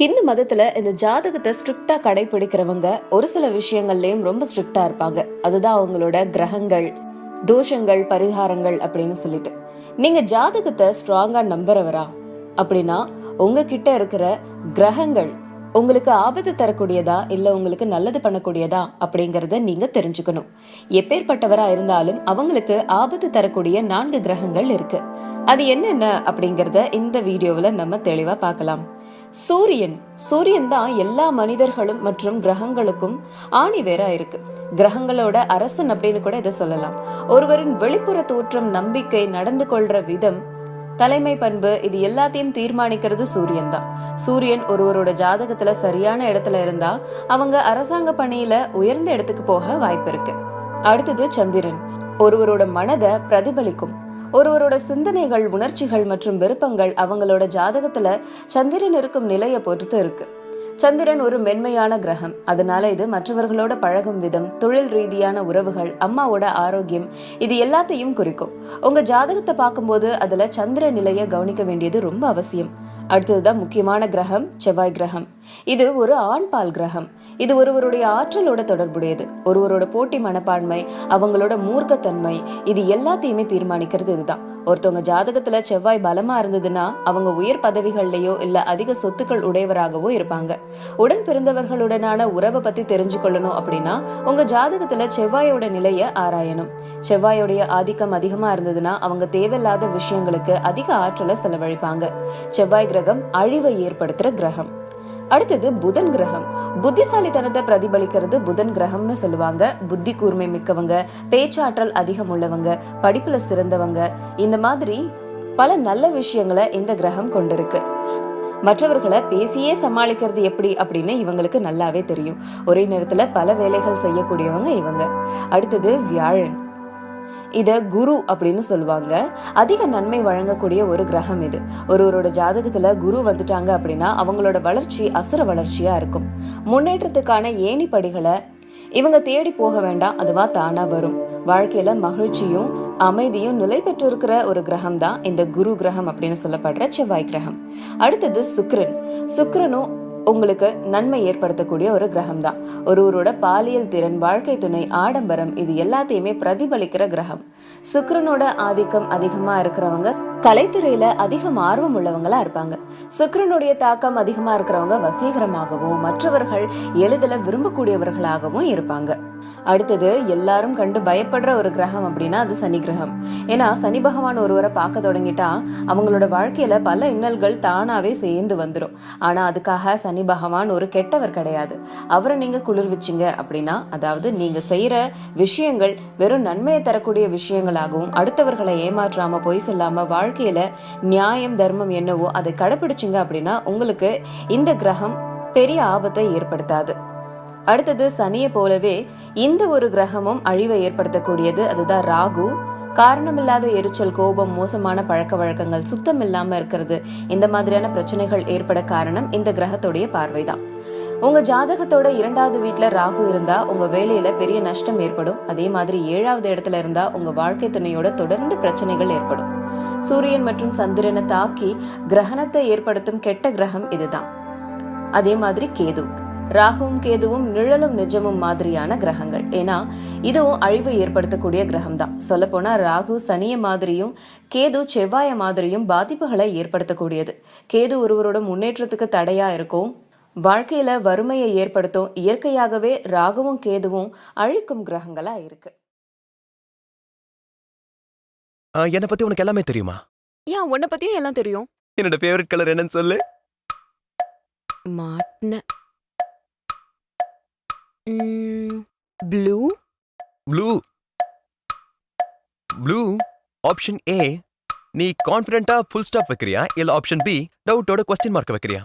ஹிந்து மதத்துல இந்த ஜாதகத்தை ஸ்ட்ரிக்டா கடைபிடிக்கிறவங்க ஒரு சில விஷயங்கள்லயும் ரொம்ப ஸ்ட்ரிக்டா இருப்பாங்க. அதுதான் அவங்களோட கிரகங்கள் தோஷங்கள் பரிகாரங்கள் அப்படின்னு சொல்லிட்டு. நீங்க ஜாதகத்தை ஸ்ட்ராங்கா நம்புறவரா? அப்படின்னா உங்ககிட்ட இருக்கிற கிரகங்கள் உங்களுக்கு ஆபத்து தரக்கூடியதா இல்ல உங்களுக்கு நல்லது பண்ணக்கூடியதா அப்படிங்கறத நீங்க தெரிஞ்சுக்கணும். எப்பேற்பட்டவரா இருந்தாலும் அவங்களுக்கு ஆபத்து தரக்கூடிய நான்கு கிரகங்கள் இருக்கு. அது என்னென்ன அப்படிங்கறத இந்த வீடியோவில் நம்ம தெளிவா பார்க்கலாம். சூரியன். சூரியன் தான் எல்லா மனிதர்களும் மற்றும் கிரகங்களுக்கும் ஆணி வேறா இருக்கு. கிரகங்களோட அரசன் அப்படின்னு கூட இதை சொல்லலாம். ஒருவரின் வெளிப்புற தோற்றம் நம்பிக்கை நடந்து கொள்ற விதம் தலைமை பண்பு இது எல்லாத்தையும் தீர்மானிக்கிறது சூரியன் தான். சூரியன் ஒருவரோட ஜாதகத்துல சரியான இடத்துல இருந்தா அவங்க அரசாங்க பணியில உயர்ந்த இடத்துக்கு போக வாய்ப்பு இருக்கு. அடுத்தது சந்திரன். ஒருவரோட மனதை பிரதிபலிக்கும். ஒருவரோட சிந்தனைகள் உணர்ச்சிகள் மற்றும் விருப்பங்கள் அவங்களோட ஜாதகத்துல சந்திரன் இருக்கும் நிலையை பொறுத்து இருக்கு. சந்திரன் ஒரு மென்மையான கிரகம். அதனால இது மற்றவர்களோட பழகும் விதம் தொழில் ரீதியான உறவுகள் அம்மாவோட ஆரோக்கியம் இது எல்லாத்தையும் குறிக்கும். உங்க ஜாதகத்தை பார்க்கும்போது அதுல சந்திர நிலையை கவனிக்க வேண்டியது ரொம்ப அவசியம். அடுத்ததுதான் முக்கியமான கிரகம் செவ்வாய் கிரகம். இது ஒரு ஆண்பால் கிரகம். இது ஒருவருடைய ஆற்றலோட தொடர்புடையது. ஒருவரோட போட்டி மனப்பான்மை அவங்களோட மூர்க்கத்தன்மை இது எல்லாத்தையுமே தீர்மானிக்கிறது இதுதான். ஒருத்தவங்க ஜாதகத்துல செவ்வாய் பலமா இருந்ததுன்னா அவங்க உயர் பதவிகள்லயோ இல்ல அதிக சொத்துக்கள் உடையவராகவோ இருப்பாங்க. உடன் பிறந்தவர்களுடனான உறவை பத்தி தெரிஞ்சுக்கொள்ளணும் அப்படின்னா உங்க ஜாதகத்துல செவ்வாயோட நிலைய ஆராயணும். செவ்வாயோடைய ஆதிக்கம் அதிகமா இருந்ததுன்னா அவங்க தேவையில்லாத விஷயங்களுக்கு அதிக ஆற்றலை செலவழிப்பாங்க. செவ்வாய் கிரகம் அழிவை ஏற்படுத்துற கிரகம். அடுத்தது புதன் கிரகம். புத்திசாலித்தனத்தை பிரதிபலிக்கிறது புதன் கிரகம்னு சொல்லுவாங்க. புத்தி கூர்மை மிக்கவங்க பேச்சாற்றல் அதிகம் உள்ளவங்க படிப்புல சிறந்தவங்க. இந்த மாதிரி பல நல்ல விஷயங்களை இந்த கிரகம் கொண்டிருக்கு. மற்றவர்களை பேசியே சமாளிக்கிறது எப்படி அப்படின்னு இவங்களுக்கு நல்லாவே தெரியும். ஒரே நேரத்துல பல வேலைகள் செய்யக்கூடியவங்க இவங்க. அடுத்தது வியாழன். இத குரு அப்படின்னு சொல்லுவாங்க. அதிக நன்மை வழங்கக்கூடிய ஒரு கிரகம் இது. ஒருவரோட ஜாதகத்துல குரு வந்துட்டாங்க அப்படின்னா அவங்களோட வளர்ச்சி அசுர வளர்ச்சியா இருக்கும். முன்னேற்றத்துக்கான ஏணி படிகளை இவங்க தேடி போக வேண்டாம். அதுவா தானா வரும். வாழ்க்கையில மகிழ்ச்சியும் அமைதியும் நிலை பெற்றிருக்கிற ஒரு கிரகம் தான் இந்த குரு கிரகம் அப்படின்னு சொல்லப்படுற செவ்வாய் கிரகம். அடுத்தது சுக்ரன் சுக்ரனும் உங்களுக்கு நன்மை ஏற்படுத்தக்கூடிய ஒரு கிரகம் தான் ஒருவரோட பாலியல் திறன் வாழ்க்கை துணை ஆடம்பரம் இது எல்லாத்தையுமே பிரதிபலிக்கிற கிரகம். சுக்கிரனோட ஆதிக்கம் அதிகமா இருக்கிறவங்க கலைத்துறையில அதிகம் ஆர்வம் உள்ளவங்களா இருப்பாங்க. சுக்கரனுடைய தாக்கம் அதிகமா இருக்கிறவங்க வசீகரமாகவும் மற்றவர்கள் எளிதில் விரும்பக்கூடியவர்களாகவும் இருப்பாங்க. அடுத்தது எல்லாரும் கண்டு பயப்படுற ஒரு கிரகம் அப்படின்னா அது சனி கிரகம். ஏன்னா சனி பகவான் ஒருவரை பார்க்க தொடங்கிட்டா அவங்களோட வாழ்க்கையில பல இன்னல்கள் தானாவே சேர்ந்து வந்துடும் ஆனா அதுக்காக சனி பகவான் ஒரு கெட்டவர் கிடையாது. அவரை நீங்க குளிர்விச்சிங்க அப்படின்னா அதாவது நீங்க செய்யற விஷயங்கள் வெறும் நன்மையை தரக்கூடிய விஷயங்களாகவும் அடுத்தவர்களை ஏமாற்றாம பொய் சொல்லாம வாழ்க்கையில நியாயம் தர்மம் என்னவோ அதை கடைபிடிச்சிங்க அப்படின்னா உங்களுக்கு இந்த கிரகம் பெரிய ஆபத்தை ஏற்படுத்தாது. அடுத்தது சனியை போலவே இந்த ஒரு கிரகமும் அழிவை ஏற்படுத்தக்கூடியது. அதுதான் ராகு. காரணமில்லாத எரிச்சல் கோபம் மோசமான பழக்க வழக்கங்கள் சுத்தம் இல்லாம இருக்கிறது. இந்த மாதிரியான பிரச்சனைகள் ஏற்பட காரணம் இந்த கிரகத்துடைய பார்வைதான். உங்க ஜாதகத்தோட இரண்டாவது வீட்டுல ராகு இருந்தா உங்க வேலையில பெரிய நஷ்டம் ஏற்படும். அதே மாதிரி ஏழாவது இடத்துல இருந்தா உங்க வாழ்க்கை துணையோட தொடர்ந்து பிரச்சனைகள் ஏற்படும். சூரியன் மற்றும் சந்திரனை தாக்கி கிரகணத்தை ஏற்படுத்தும் கெட்ட கிரகம் இதுதான். அதே மாதிரி கேது. ராகுவும் கேதுவும் நிழலும் நிஜமும் மாதிரியான கிரகங்கள். ஏன்னா இதுவும் அழிவை ஏற்படுத்தக்கூடிய கிரகம் தான் சொல்ல போனா ராகு சனிய மாதிரியும் கேது செவ்வாய மாதிரியும் பாதிப்புகளை ஏற்படுத்தக்கூடியது. கேது ஒருவரோட முன்னேற்றத்துக்கு தடையா இருக்கும். வாழ்க்கையில வறுமையை ஏற்படுத்தும். இயற்கையாகவே ராகுவும் கேதுவும் அழிக்கும் கிரகங்களா இருக்கு. ஆ, என்னை பத்தி உனக்கு எல்லாமே தெரியுமா? ஏன் உன்னை பத்தியும் எல்லாம் தெரியும்? என்னோட ஃபேவரட் கலர் என்னன்னு சொல்லு. மாட்டின. Blue blue blue option A நீ கான்ஃபிடென்ட்டா ஃபுல் ஸ்டாப் வைக்கிறியா? இல்ல ஆப்ஷன் பி டவுட்டோட கொஸ்டின் மார்க் வைக்கிறியா?